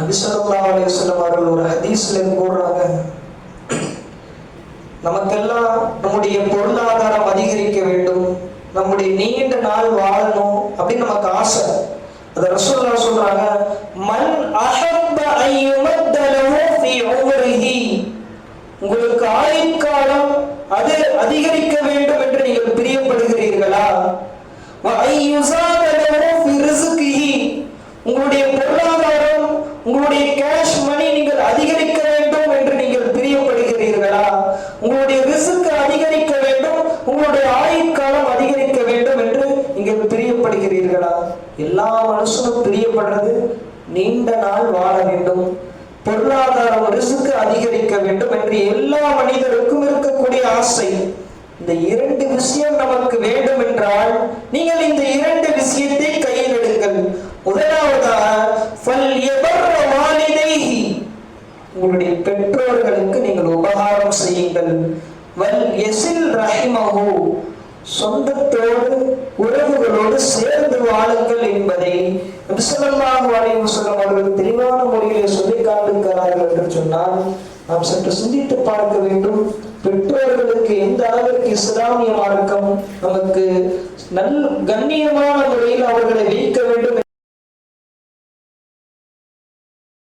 நபி ஸல்லல்லாஹு அலைஹி அவர்கள் ஒரு ஹதீஸ்ல கூறுறாங்க. நமக்கெல்லாம் நம்முடைய பொருளாதாரம் அதிகரிக்க வேண்டும். நம்முடைய நீண்ட நாள் வாழணும் அப்படின்னு நமக்கு ஆசை. அது ரசூல்லா சொல்றாங்க மன் அஹப்ப அன் ஃபீ உமரிஹி. உங்களுக்கு ஆயுட்காலம் அது அதிகரிக்க வேண்டும் என்று நீங்கள் பிரியப்படுகிறீர்களா? வ அன் ஃபீ ரிஸ்கிஹி. உங்களுடைய பொருளாதாரம் உங்களுடைய கேஷ் மணி நீங்கள் அதிகரிக்க வேண்டும் என்று நீங்கள் பிரியப்படுகிறீர்களா? உங்களுடைய ரிசுக்கு அதிகரிக்க வேண்டும் உங்களுடைய ஆயுட்காலம் அதிகரிக்க வேண்டும் என்று நீங்கள் பிரியப்படுகிறீர்களா? எல்லா மனுஷனும் பிரியப்படுறது நீண்ட நாள் வாழ வேண்டும். பொருளாதாரம் ரிசுக்கு அதிகரிக்க வேண்டும் என்று எல்லா மனிதருக்கும் இருக்கக்கூடிய ஆசை. இந்த இரண்டு விஷயம் நமக்கு வேண்டும் என்றால் நீங்கள் இந்த இரண்டு விஷயத்தை கையில் எடுங்கள். முதலாவதாக உங்களுடைய பெற்றோர்களுக்கு நீங்கள் உபகாரம் செய்யுங்கள். வல் எசில் ரஹிமகு சொந்தத்தோடு உறவுகளோடு சேர்ந்து வாழுங்கள் என்பதை நபிசல்லாஹு அவர்கள் தெளிவான மொழியிலே சொல்லி காட்டுகிறார்கள் என்று சொன்னால் நாம் சற்று சிந்தித்து பார்க்க வேண்டும். பெற்றோர்களுக்கு எந்த அளவிற்கு இஸ்லாமிய மார்க்கம் நமக்கு நல் கண்ணியமான முறையில் அவர்களை வைக்க வேண்டும்